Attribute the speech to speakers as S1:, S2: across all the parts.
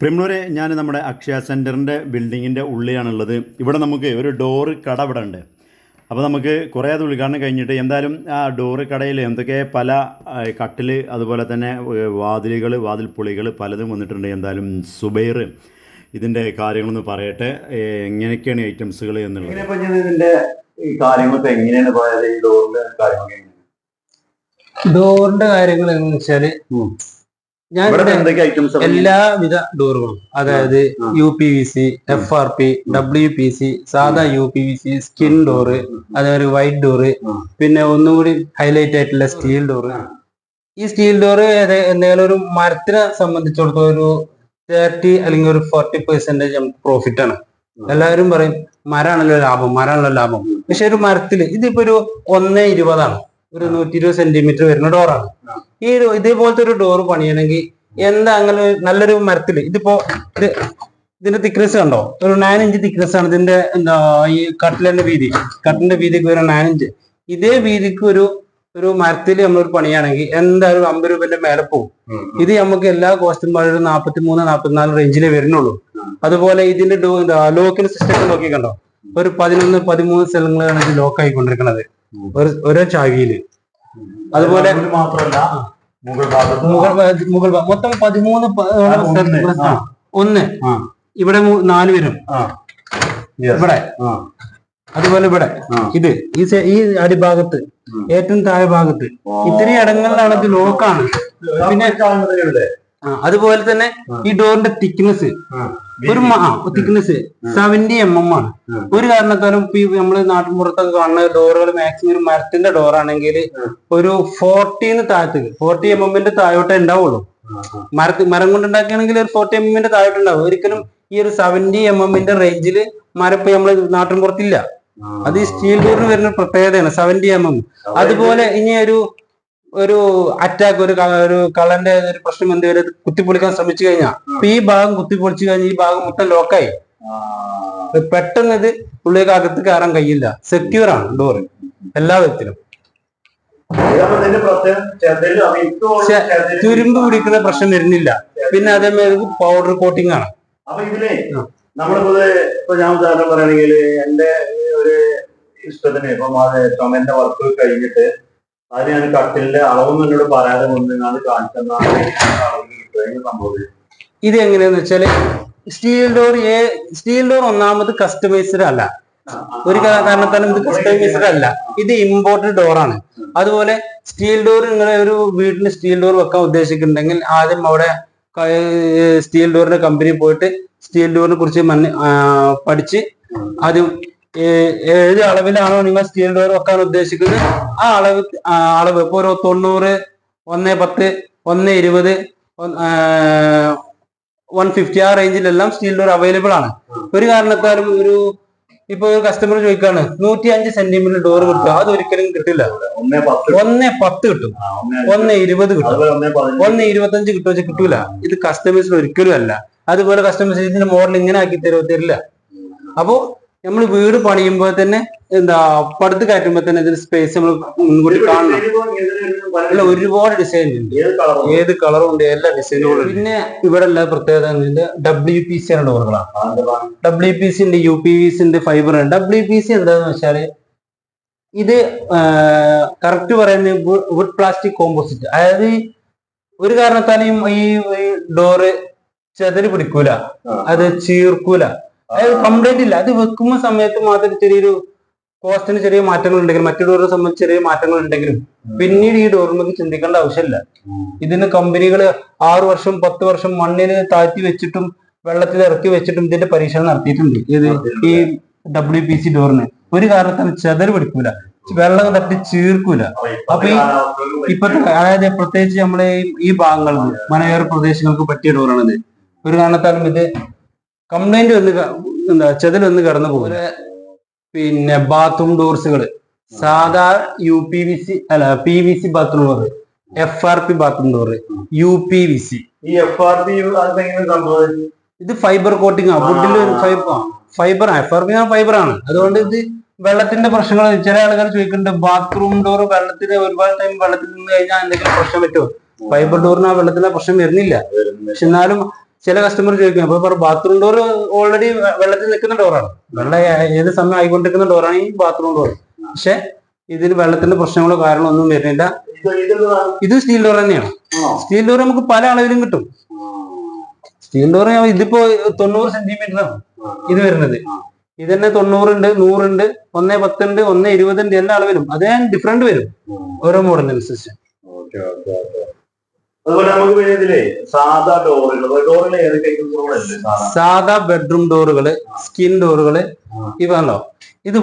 S1: പ്രിമണൂര് ഞാൻ നമ്മുടെ അക്ഷയ സെന്ററിന്റെ ബിൽഡിങ്ങിന്റെ ഉള്ളിലാണുള്ളത്. ഇവിടെ നമുക്ക് ഒരു ഡോറ് കട ഇവിടെ ഉണ്ട്. അപ്പോൾ നമുക്ക് കുറേ അത് ഉദ്ഘാടനം കഴിഞ്ഞിട്ട് എന്തായാലും ആ ഡോറ് കടയിൽ എന്തൊക്കെ പല കട്ടിൽ അതുപോലെ തന്നെ വാതിലുകൾ വാതിൽ പുളികൾ പലതും വന്നിട്ടുണ്ട് എന്തായാലും സുബൈർ ഇതിന്റെ കാര്യങ്ങളൊന്ന് പറയട്ടെ. എങ്ങനെയൊക്കെയാണ് ഐറ്റംസുകൾ എന്നുള്ളത്?
S2: ഡോറിന്റെ ഈ കാര്യങ്ങളൊക്കെ എങ്ങനെയാണ് പോയത്? ഈ ഡോറിന്റെ കാര്യങ്ങളൊക്കെ എങ്ങനെയാണ്?
S3: ഡോറിന്റെ കാര്യങ്ങൾ വെച്ചാൽ
S2: ഉം.
S3: ഞാൻ എല്ലാവിധ ഡോറുകളും അതായത്. U P V C F R P W P C സാധാ U P V C skin door അതേപോലെ വൈറ്റ് ഡോറ്. പിന്നെ ഒന്നുകൂടി ഹൈലൈറ്റ് ആയിട്ടുള്ള സ്റ്റീൽ ഡോറ് ഈ സ്റ്റീൽ ഡോറ് എന്തെങ്കിലും ഒരു മരത്തിനെ സംബന്ധിച്ചിടത്തോളം ഒരു തേർട്ടി അല്ലെങ്കിൽ ഒരു ഫോർട്ടി പെർസെന്റേജ് നമുക്ക് പ്രോഫിറ്റ് ആണ്. എല്ലാവരും പറയും മരാണല്ലോ ലാഭം മരാണല്ലോ ലാഭം. പക്ഷെ ഒരു മരത്തിൽ ഇതിപ്പോ ഒരു ഒന്നേ ഇരുപതാണ്. ഒരു നൂറ്റി ഇരുപത് സെന്റിമീറ്റർ വരുന്ന ഡോറാണ്. ഈ ഒരു ഇതേപോലത്തെ ഒരു ഡോർ പണിയണമെങ്കിൽ എന്താ അങ്ങനെ നല്ലൊരു മരത്തിൽ ഇതിപ്പോ ഇത് ഇതിന്റെ തിക്നെസ് കണ്ടോ? ഒരു നയൻ ഇഞ്ച് തിക്നെസ് ആണ് ഇതിന്റെ എന്താ ഈ കട്ടിലിന്റെ വീതി. കട്ടിലിന്റെ വീതിക്ക് ഒരു നയൻ ഇഞ്ച് ഇതേ വീതിക്ക് ഒരു ഒരു മരത്തിൽ നമ്മളൊരു പണിയാണെങ്കിൽ എന്തായാലും അമ്പത് രൂപന്റെ മേലെ പോകും. ഇത് നമുക്ക് എല്ലാ കോസ്റ്റും ഒരു നാപ്പത്തി മൂന്ന് നാപ്പത്തിനാല് റേഞ്ചിലേ വരുന്നുള്ളൂ. അതുപോലെ ഇതിന്റെ ഡോ എന്താ ലോക്കിന്റെ സിസ്റ്റം നോക്കി കണ്ടോ ഒരു പതിനൊന്ന് പതിമൂന്ന് സ്ഥലങ്ങളാണ് ഇത് ലോക്ക് ആയിക്കൊണ്ടിരിക്കുന്നത് ഒരു ഒരേ ചാവിയിൽ. അതുപോലെ
S2: മാത്രമല്ല
S3: മുഗൾ ഭാഗം മൊത്തം പതിമൂന്ന്
S2: ഒന്ന്.
S3: ഇവിടെ നാല് വരും. ഇവിടെ. അതുപോലെ ഇവിടെ. ഇത്. ഈ ഈ അടിഭാഗത്ത്. ഏറ്റവും താഴെ ഭാഗത്ത്. ഇത്രയും ഇടങ്ങളിലാണ് ഇത് ലോക്കാണ് പിന്നെ അതുപോലെ തന്നെ ഈ ഡോറിന്റെ തിക്നെസ്. ഒരു തിക്നെസ് സെവന്റി എം എം ആണ്. ഒരു കാരണത്താലും ഇപ്പൊ നമ്മൾ നാട്ടിൻപുറത്തൊക്കെ കാണുന്ന ഡോറുകൾ മാക്സിമം ഒരു മരത്തിന്റെ ഡോർ ആണെങ്കിൽ ഒരു ഫോർട്ടീന്ന് താഴത്തേക്ക് ഫോർട്ടി എം എമ്മിന്റെ താഴോട്ടേ ഉണ്ടാവുള്ളൂ. മരത്തിൽ. മരം കൊണ്ട് ഉണ്ടാക്കുകയാണെങ്കിൽ ഒരു ഫോർട്ടി എം എമ്മിന്റെ താഴോട്ട് ഉണ്ടാവും ഒരിക്കലും ഈ ഒരു സെവന്റി എം എമ്മിന്റെ റേഞ്ചിൽ മരം ഇപ്പൊ നമ്മൾ നാട്ടിൻപുറത്തില്ല അത് ഈ സ്റ്റീൽ ഡോറിന് വരുന്ന പ്രത്യേകതയാണ് സെവന്റി എം എം അതുപോലെ ഇനി ഒരു ഒരു അറ്റാക്ക് ഒരു ഒരു കള്ളന്റെ ഒരു പ്രശ്നം എന്തെങ്കിലും കുത്തിപ്പൊളിക്കാൻ ശ്രമിച്ചു കഴിഞ്ഞാൽ അപ്പൊ ഈ ഭാഗം കുത്തിപ്പൊളിച്ചു കഴിഞ്ഞാൽ ഈ ഭാഗം മൊത്തം ലോക്കായി. പെട്ടെന്ന് ഇത് ഉള്ളിലേക്ക് അകത്ത് കയറാൻ കഴിയില്ല. സെക്യൂർ ആണ് ഡോറ് എല്ലാ വിധത്തിലും. തുരുമ്പ് പിടിക്കുന്ന പ്രശ്നം വരുന്നില്ല. പിന്നെ അതേമാതിരി പൗഡർ കോട്ടിംഗ് ആണ്.
S2: അപ്പൊ ഇതിലേ. നമ്മളിപ്പോ ഇപ്പൊ ഞാൻ ഉദാഹരണം പറയുകയാണെങ്കിൽ എന്റെ ഒരു ഇഷ്ടത്തിന് ഇപ്പം അത് ചുമന്റെ വർക്ക് കഴിഞ്ഞിട്ട് അത് ഞാൻ കട്ടിലിന്റെ അളവൊന്നും എന്നോട് പറയാതെ വന്ന് ഞാൻ കാണിച്ചെന്നാണ് അളവ് കിട്ടുക സംഭവം.
S3: ഇത് എങ്ങനെയാന്ന് വെച്ചാൽ സ്റ്റീൽ ഡോർ ഏ സ്റ്റീൽ ഡോർ ഒന്നാമത് കസ്റ്റമൈസ്ഡ് അല്ല. ഒരു കാരണത്താലും ഇത് കസ്റ്റമൈസ്ഡ് അല്ല. ഇത് ഇമ്പോർട്ടഡ് ഡോർ ആണ്. അതുപോലെ സ്റ്റീൽ ഡോർ നിങ്ങളെ ഒരു വീട്ടിൽ സ്റ്റീൽ ഡോർ വെക്കാൻ ഉദ്ദേശിക്കുന്നുണ്ടെങ്കിൽ ആദ്യം അവിടെ സ്റ്റീൽ ഡോറിന്റെ കമ്പനി പോയിട്ട് സ്റ്റീൽ ഡോറിനെ കുറിച്ച് പഠിച്ച് ആദ്യം ഏത് അളവിലാണോ നിങ്ങൾ സ്റ്റീൽ ഡോർ വെക്കാൻ ഉദ്ദേശിക്കുന്നത്? ആ അളവ് അളവ്. ഇപ്പൊ ഒരു തൊണ്ണൂറ് ഒന്ന് പത്ത് ഒന്ന് ഇരുപത് വൺ ഫിഫ്റ്റി ആ റേഞ്ചിലെല്ലാം സ്റ്റീൽ ഡോർ അവൈലബിൾ ആണ്. ഒരു കാരണത്താലും ഒരു ഇപ്പൊ ഒരു കസ്റ്റമർ ചോദിക്കാണ് നൂറ്റി അഞ്ച് സെന്റിമീറ്റർ ഡോർ കിട്ടും അത് ഒരിക്കലും കിട്ടില്ല.
S2: ഒന്നേ പത്ത്
S3: കിട്ടും.
S2: ഒന്നേ
S3: ഇരുപത് കിട്ടും.
S2: ഒന്നേ
S3: ഇരുപത്തഞ്ച് കിട്ടുമോ വെച്ചാൽ കിട്ടൂല. ഇത് കസ്റ്റമേഴ്സിന് ഒരിക്കലും അല്ല. അതുപോലെ കസ്റ്റമേഴ്സ് ഇതിന്റെ മോഡൽ ഇങ്ങനെ ആക്കി തരുമോ തരില്ല. അപ്പോ നമ്മൾ വീട് പണിയുമ്പോൾ തന്നെ എന്താ പടുത്ത് കയറ്റുമ്പോൾ തന്നെ ഇതിന് സ്പേസ് നമ്മൾ മുൻകൂട്ടി കാണണം. അല്ല ഒരുപാട് ഡിസൈൻ ഉണ്ട്.
S2: ഏത് കളറും
S3: ഉണ്ട്? എല്ലാ ഡിസൈനുകളും പിന്നെ ഇവിടെ ഉള്ള പ്രത്യേകത ഡബ്ല്യു പി സി ആണ് ഡോറുകളാണ് ഡബ്ല്യു പി സി ഉണ്ട് യു പി വി സി ഉണ്ട് ഫൈബർ ഉണ്ട്. ഡബ്ല്യു പി സി എന്താന്ന് വെച്ചാൽ ഇത് കറക്റ്റ് പറയുന്ന വുഡ് പ്ലാസ്റ്റിക് കോമ്പോസിറ്റ് അതായത് ഒരു കാരണത്താലും ഈ ഡോറ് ചെതൽ പിടിക്കൂല. അത് ചീർക്കൂല. അതായത് കംപ്ലൈന്റ് ഇല്ല. അത് വെക്കുന്ന സമയത്ത് മാത്രം ചെറിയൊരു കോസ്റ്റിന് ചെറിയ മാറ്റങ്ങൾ ഉണ്ടെങ്കിലും മറ്റു ഡോറിനെ സംബന്ധിച്ച് ചെറിയ മാറ്റങ്ങൾ ഉണ്ടെങ്കിലും പിന്നീട് ഈ ഡോറിനൊക്കെ ചിന്തിക്കേണ്ട ആവശ്യമില്ല. ഇതിന് കമ്പനികൾ ആറു വർഷം പത്ത് വർഷം മണ്ണിന് താഴ്ത്തി വെച്ചിട്ടും വെള്ളത്തിൽ ഇറക്കി വെച്ചിട്ടും ഇതിന്റെ പരീക്ഷണം നടത്തിയിട്ടുണ്ട്. ഇത് ഈ ഡബ്ല്യു പി സി ഡോറിന് ഒരു കാരണത്താലും ചെതൽ പിടിക്കൂല. വെള്ളം തട്ടി ചീർക്കൂല. അപ്പൊ ഈ ഇപ്പത്തെ അതായത് പ്രത്യേകിച്ച് നമ്മളെ ഈ- ഈ ഭാഗങ്ങളിൽ മലയോര പ്രദേശങ്ങൾക്ക് പറ്റിയ ഡോറാണിത് ഒരു കാരണത്താലും ഇത് കംപ്ലൈന്റ് വന്ന് എന്താ ചെതൽ വന്ന് കടന്നു പോകും പിന്നെ ബാത്റൂം ഡോർസുകൾ സാധാ യു പി വി സി അല്ല P V C bathroom door F R P bathroom door U P V C.
S2: ഈ എഫ് ആർ പി സംഭവം?
S3: ഇത് ഫൈബർ കോട്ടിംഗ് ആണ് വുഡിൽ ഒരു fibre fibre F R P fibre ആണ് അതുകൊണ്ട് ഇത് വെള്ളത്തിന്റെ പ്രശ്നങ്ങൾ ചില ആളുകൾ ചോദിക്കുന്നുണ്ട് ബാത്റൂം ഡോർ വെള്ളത്തിൽ ഒരുപാട് ടൈം വെള്ളത്തിൽ നിന്ന് കഴിഞ്ഞാൽ എന്തെങ്കിലും പ്രശ്നം പറ്റുമോ? ഫൈബർ ഡോറിന് ആ വെള്ളത്തിന്റെ പ്രശ്നം വരുന്നില്ല. പക്ഷെ എന്നാലും ചില കസ്റ്റമർ ചോദിക്കും അപ്പൊ ബാത്റൂം ഡോർ ഓൾറെഡി വെള്ളത്തിൽ നിൽക്കുന്ന ഡോറാണ് വെള്ളം ഏത് സമയം ആയിക്കൊണ്ടിരിക്കുന്ന ഡോറാണ് ഈ ബാത്റൂം ഡോർ പക്ഷെ ഇതിന് വെള്ളത്തിന്റെ പ്രശ്നങ്ങളോ കാരണമൊന്നും ഒന്നും വരുന്നില്ല.
S2: ഇത്
S3: സ്റ്റീൽ ഡോർ തന്നെയാണ്. സ്റ്റീൽ ഡോർ നമുക്ക് പല അളവിലും കിട്ടും. സ്റ്റീൽ ഡോർ ഇതിപ്പോ തൊണ്ണൂറ് സെന്റിമീറ്ററാണ് ഇത് വരുന്നത്. ഇത് തന്നെ തൊണ്ണൂറുണ്ട് നൂറുണ്ട് ഒന്നേ പത്തുണ്ട് ഒന്നേ ഇരുപതുണ്ട് എല്ലാ അളവിലും. അതേ ഡിഫറെന്റ് വരും. ഓരോ മോഡലിനനുസരിച്ച്.
S2: അതുപോലെ നമുക്ക് പിന്നെ ഇതിലേ സാധാ ഡോറുകൾ ഡോറിൽ ഏതൊക്കെ ഐറ്റംസുകളല്ലേ സാധാ.
S3: ബെഡ്റൂം ഡോറുകൾ സ്കിൻ ഡോറുകൾ ഇവ കണ്ടോ ഇത്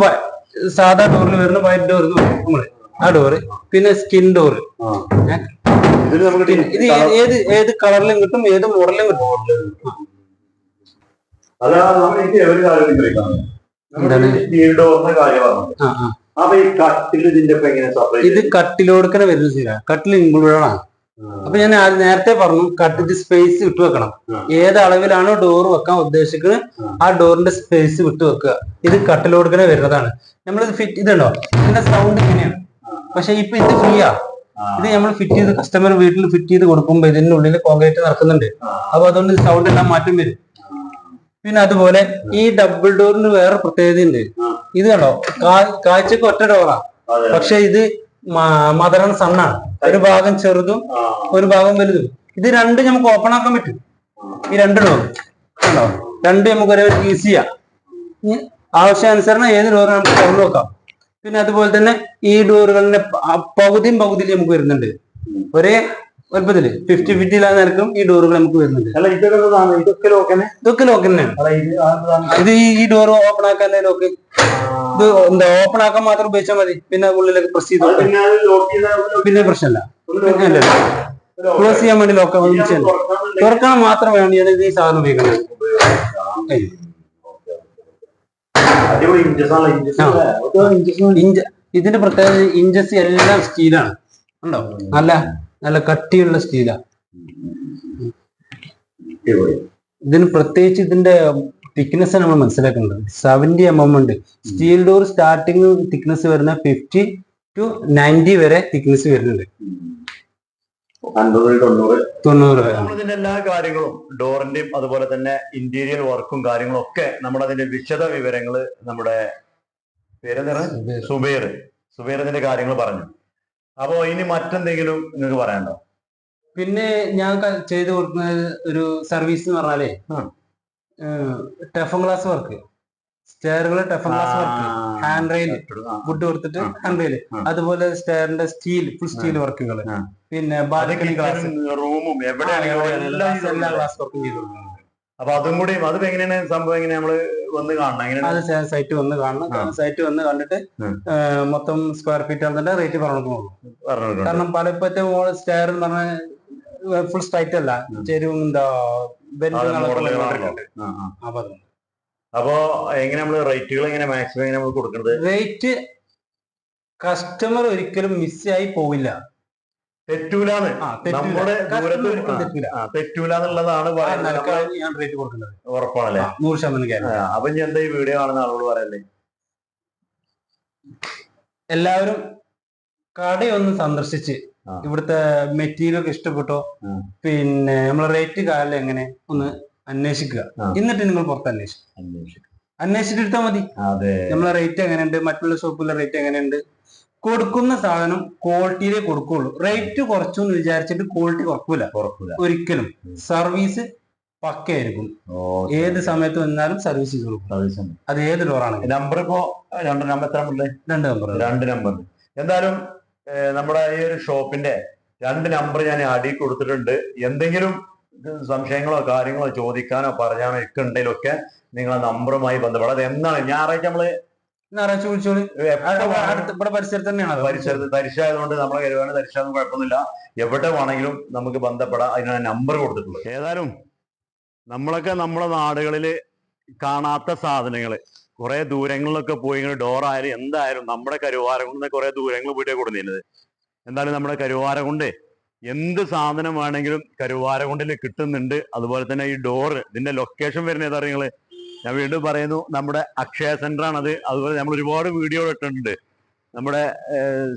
S3: സാധാ ഡോറിൽ വരുന്ന വൈറ്റ് ഡോർ നമ്മൾ ആ ഡോറ് പിന്നെ സ്കിൻ ഡോറ് ഇത് ഏത് ഏത് കളറിലും കിട്ടും ഏത് മോഡലിലും കിട്ടും. ഇത് കട്ടിലോടുക്കനെ വരുന്ന സീനാണ് കട്ടിൽ ഇൻക്ലൂഡഡ് ആണ്. അപ്പൊ ഞാൻ നേരത്തെ പറഞ്ഞു കട്ടിന്റെ സ്പേസ് വിട്ടു വെക്കണം. ഏത് അളവിലാണോ ഡോർ വെക്കാൻ ഉദ്ദേശിക്കുന്നത് ആ ഡോറിന്റെ സ്പേസ് വിട്ടു വെക്കുക. ഇത് കട്ടിലോടുക്കനെ വരുന്നതാണ്. നമ്മളിത് ഫിറ്റ് ഇതുണ്ടോ? ഇതിന്റെ സൗണ്ട് ഇങ്ങനെയാണ് പക്ഷെ ഇപ്പൊ ഇത് ഫ്രീയാ ഇത് നമ്മൾ ഫിറ്റ് ചെയ്ത് കസ്റ്റമർ വീട്ടിൽ ഫിറ്റ് ചെയ്ത് കൊടുക്കുമ്പോൾ ഇതിന്റെ ഉള്ളിൽ കോൺക്രീറ്റ് നടക്കുന്നുണ്ട്. അപ്പൊ അതുകൊണ്ട് സൗണ്ട് എല്ലാം മാറ്റം വരും. പിന്നെ അതുപോലെ ഈ ഡബിൾ ഡോറിന് വേറെ പ്രത്യേകത ഉണ്ട് ഇത് കണ്ടോ? കാഴ്ചക്ക് ഒറ്റ ഡോറാ പക്ഷെ ഇത് മദറൻ സണ്ണാണ് ഒരു ഭാഗം ചെറുതും. ഒരു ഭാഗം വലുതും. ഇത് രണ്ട് നമുക്ക് ഓപ്പൺ ആക്കാൻ പറ്റും. ഈ രണ്ട് ഡോർ കണ്ടോ രണ്ട് നമുക്ക് ഒരേ ഈസിയാ ആവശ്യാനുസരണം ഏത് ഡോർ നമുക്ക് തുറന്നു നോക്കാം. പിന്നെ അതുപോലെ തന്നെ ഈ ഡോറുകളിന്റെ പകുതിയും പകുതിയിൽ നമുക്ക് വരുന്നുണ്ട്. ഒരേ വലുപ്പത്തിൽ ഫിഫ്റ്റി ഫിഫ്റ്റി ഇല്ലാതെ നിരക്കും ഈ ഡോറുകൾ നമുക്ക് വരുന്നുണ്ട്.
S2: അല്ല ഇതൊക്കെ? ഇതൊക്കെ ലോക്കനെ
S3: ഇതൊക്കെ ലോക്ക് തന്നെയാണ്
S2: അല്ല ഇത്
S3: ഈ- ഡോർ ഓപ്പൺ ആക്കാൻ ലോക്ക് ഇത് എന്താ ഓപ്പൺ ആക്കാൻ മാത്രം ഉപയോഗിച്ചാൽ മതി. പിന്നെ ഉള്ളിലേക്ക് പ്രസ് ചെയ്ത്
S2: പിന്നെ
S3: പ്രശ്നമല്ല അല്ല ക്ലോസ് ചെയ്യാൻ വേണ്ടി ലോക്ക് തുറക്കാൻ മാത്രം വേണ്ടിയാണ് ഇത് ഈ സാധനം ഉപയോഗിക്കുന്നത്.
S2: അല്ലേ?
S3: ഇതിന്റെ പ്രത്യേകത ഇഞ്ചസ് എല്ലാം സ്റ്റീലാണ് ഉണ്ടോ? നല്ല നല്ല കട്ടിയുള്ള സ്റ്റീലാ.
S2: അടിപൊളി.
S3: ഇതിന് പ്രത്യേകിച്ച് ഇതിന്റെ തിക്നെസ് നമ്മൾ മനസ്സിലാക്കേണ്ടത്. സെവന്റി എം എം ഉണ്ട്. സ്റ്റീൽ ഡോർ സ്റ്റാർട്ടിങ് തിക്നെസ് വരുന്ന ഫിഫ്റ്റി ടു നയന്റി വരെ തിക്നെസ് വരുന്നുണ്ട്.
S2: തൊണ്ണൂറ്. നമ്മളിതിന്റെ എല്ലാ കാര്യങ്ങളും ഡോറിന്റെയും അതുപോലെ തന്നെ ഇന്റീരിയർ വർക്കും കാര്യങ്ങളും ഒക്കെ നമ്മൾ അതിന്റെ വിശദ വിവരങ്ങൾ നമ്മുടെ പേരെന്താണ്? സുബേർ. സുബേർ. ഇതിന്റെ കാര്യങ്ങൾ പറഞ്ഞു. അപ്പോ ഇനി മറ്റെന്തെങ്കിലും നിങ്ങൾക്ക് പറയാനുണ്ടോ?
S3: പിന്നെ ഞാൻ ചെയ്ത് കൊടുക്കുന്ന ഒരു സർവീസ് എന്ന് പറഞ്ഞാലേ ടെഫൺ ഗ്ലാസ് വർക്ക് സ്റ്റെയറുകൾ ടെഫൺ glass work hand rail wood കൊടുത്തിട്ട് ഹാൻഡ് റെയിൽ അതുപോലെ സ്റ്റെയറിന്റെ സ്റ്റീൽ ഫുൾ സ്റ്റീൽ വർക്കുകൾ പിന്നെ ബാധിക്കുന്ന ഗ്ലാസ്
S2: റൂമും എല്ലാ
S3: ഗ്ലാസ് വർക്കും ചെയ്തു കൊടുക്കുന്നുണ്ട്
S2: അപ്പൊ അതും കൂടി അത് എങ്ങനെയാണ് സംഭവം എങ്ങനെ നമ്മൾ വന്ന് കാണണം എങ്ങനെയാണ്?
S3: സൈറ്റ് വന്ന് കാണണം. സൈറ്റ് വന്ന് കണ്ടിട്ട്. മൊത്തം സ്ക്വയർ ഫീറ്റ് ആണെന്നുണ്ടെ റേറ്റ് പറഞ്ഞു കാരണം പല മോൾ സ്റ്റെയർ എന്ന് പറഞ്ഞാൽ ഫുൾ സ്ട്രൈറ്റ് അല്ല. ചെരുവും എന്താ. അപ്പൊ
S2: എങ്ങനെ നമ്മൾ റേറ്റുകൾ എങ്ങനെ മാക്സിമം എങ്ങനെ നമ്മൾ കൊടുക്കുന്നത്
S3: റേറ്റ് കസ്റ്റമർ ഒരിക്കലും മിസ്സായി പോവില്ല.
S2: തെറ്റൂലാന്ന്. നമ്മുടെ ദൂരത്ത്
S3: തെറ്റൂല.
S2: എന്നുള്ളതാണ് പറയുന്നത്. നമ്മൾ
S3: നിലക്കാണ് ഞാൻ റേറ്റ് കൊടുക്കുന്നത്.
S2: ഉറപ്പാണല്ലേ?
S3: നൂറ് ശതമാനം
S2: അപ്പൊ ഞാൻ എന്താ ഈ വീഡിയോ ആണെന്ന് ആളോട് പറയല്ലേ?
S3: എല്ലാവരും കടയൊന്ന് സന്ദർശിച്ച്. ഇവിടുത്തെ മെറ്റീരിയൽ ഒക്കെ ഇഷ്ടപ്പെട്ടോ? പിന്നെ നമ്മളെ റേറ്റ് കാലം എങ്ങനെ? ഒന്ന് അന്വേഷിക്കുക. എന്നിട്ട് നിങ്ങൾ പുറത്ത് അന്വേഷിക്കുക
S2: അന്വേഷിക്കും.
S3: അന്വേഷിച്ചിട്ട് എടുത്താൽ മതി. നമ്മളെ റേറ്റ് എങ്ങനെയുണ്ട്? മറ്റുള്ള ഷോപ്പിലെ റേറ്റ് എങ്ങനെയുണ്ട്? കൊടുക്കുന്ന സാധനം ക്വാളിറ്റിയിലേ കൊടുക്കുള്ളൂ. റേറ്റ് കുറച്ചു എന്ന് വിചാരിച്ചിട്ട് ക്വാളിറ്റി കുറക്കൂല. ഒരിക്കലും. സർവീസ് പക്കയായിരിക്കും. ഏത് സമയത്ത് വന്നാലും സർവീസ് ചെയ്ത് കൊടുക്കും. അത് ഏത് ഡോറാണ്
S2: നമ്പർ ഇപ്പോ രണ്ട് നമ്പർ എത്ര നമ്പർ
S3: രണ്ട് നമ്പർ
S2: രണ്ട് നമ്പർ എന്തായാലും നമ്മുടെ ഈ ഒരു ഷോപ്പിന്റെ രണ്ട് നമ്പർ ഞാൻ അടി കൊടുത്തിട്ടുണ്ട്. എന്തെങ്കിലും സംശയങ്ങളോ കാര്യങ്ങളോ ചോദിക്കാനോ പറയാനോ ഒക്കെ ഉണ്ടെങ്കിലൊക്കെ നിങ്ങളെ നമ്പറുമായി ബന്ധപ്പെടാം. അത് എന്നാണ്? ഞായറാഴ്ച നമ്മൾ
S3: ഞായറാഴ്ച വിളിച്ചോളി അടുത്ത ഇവിടെ പരിസരത്ത് തന്നെയാണ്? പരിസരത്ത്
S2: പരിസരത്ത്. തരിശായതുകൊണ്ട് നമ്മളെ കരുവാണ് തരിശാന്നും കുഴപ്പമൊന്നുമില്ല. എവിടെ വേണമെങ്കിലും നമുക്ക് ബന്ധപ്പെടാം. അതിനുള്ള നമ്പർ കൊടുത്തിട്ടുള്ളൂ ഏതായാലും നമ്മളൊക്കെ നമ്മുടെ നാടുകളിൽ കാണാത്ത സാധനങ്ങൾ കുറെ ദൂരങ്ങളിലൊക്കെ പോയി ഇങ്ങനെ ഡോറായാലും എന്തായാലും നമ്മുടെ കരുവാരം കൊണ്ട് കുറെ ദൂരങ്ങൾ പോയിട്ടേ കൊടുത്തിരുന്നത് എന്തായാലും നമ്മുടെ കരുവാരം കൊണ്ട് എന്ത് സാധനം വേണമെങ്കിലും കരുവാരം കൊണ്ടിൽ കിട്ടുന്നുണ്ട്. അതുപോലെ തന്നെ ഈ ഡോറ് ഇതിന്റെ ലൊക്കേഷൻ വരുന്നത് ഏതാ നിങ്ങൾ ഞാൻ വീണ്ടും പറയുന്നു നമ്മുടെ അക്ഷയ സെന്റർ ആണത് അതുപോലെ നമ്മൾ ഒരുപാട് വീഡിയോ ഇട്ടിട്ടുണ്ട്. നമ്മുടെ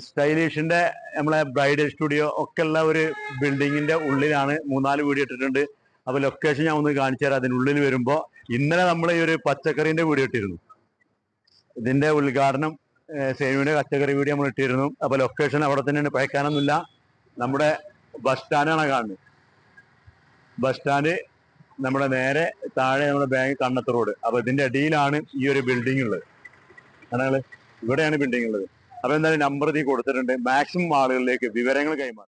S2: സ്റ്റൈലിഷിന്റെ നമ്മളെ ബ്രൈഡൽ സ്റ്റുഡിയോ ഒക്കെ ഉള്ള ഒരു ബിൽഡിങ്ങിന്റെ ഉള്ളിലാണ് മൂന്നാൽ വീഡിയോ ഇട്ടിട്ടുണ്ട്. അപ്പൊ ലൊക്കേഷൻ ഞാൻ ഒന്ന് കാണിച്ചു തരാം. അതിനുള്ളിൽ വരുമ്പോൾ ഇന്നലെ നമ്മൾ ഈ ഒരു പച്ചക്കറിന്റെ വീഡിയോ ഇട്ടിരുന്നു. ഇതിന്റെ ഉദ്ഘാടനം സേനുവിന്റെ പച്ചക്കറി വീഡിയോ നമ്മൾ ഇട്ടിരുന്നു. അപ്പൊ ലൊക്കേഷൻ അവിടെ തന്നെയാണ്. പയക്കാനൊന്നുമില്ല. നമ്മുടെ ബസ് സ്റ്റാൻഡാണ് കാണുന്നത്. ബസ് സ്റ്റാൻഡ് നമ്മുടെ നേരെ താഴെ നമ്മുടെ ബാങ്ക് കണ്ണത്ത് റോഡ്. അപ്പൊ ഇതിന്റെ അടിയിലാണ് ഈ ഒരു ബിൽഡിംഗ് ഉള്ളത്. കാരണം ഇവിടെയാണ് ബിൽഡിംഗ് ഉള്ളത്. അപ്പൊ എന്തായാലും നമ്പർ ഇതിൽ കൊടുത്തിട്ടുണ്ട്. മാക്സിമം ആളുകളിലേക്ക് വിവരങ്ങൾ കൈമാറും.